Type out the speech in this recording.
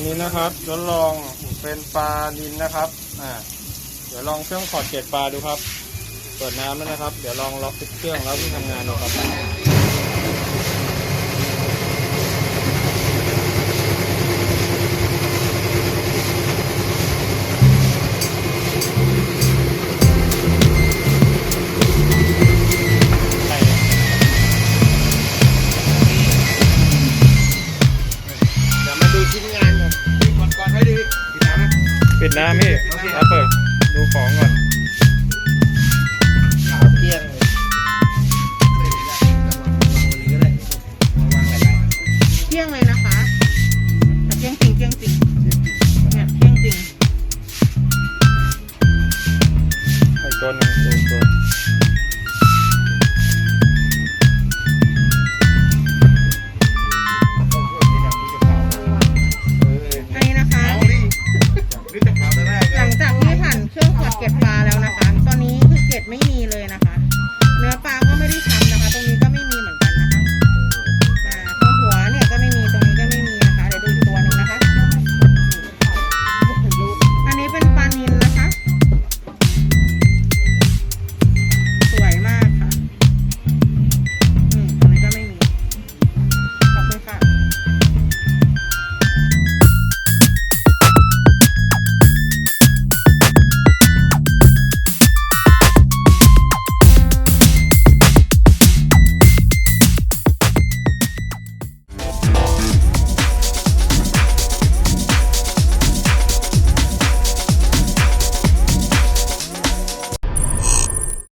นนี้นะครับทดลองเป็นปลาดินนะครับอ่าเดี๋ยวลองเครื่องขอดเกล็ดปลาดูครับเปิดน้ำแล้วนะครับ เดี๋ยวลองล็อกติดเครื่องแล้ววิ่งทำงานดูครับเดี๋ยวมาดูงาน ปิดน้ำพี่แล้วเปิดดูของก่อนเที่ยงเลยนะคะเที่ยงจริงเที่ยงจริงเนี่ยเที่ยงจริง ไอ้ต้วหนึง เครื่องถอดเก็บปลาแล้วนะคะ ตอนนี้คือเก็บไม่มี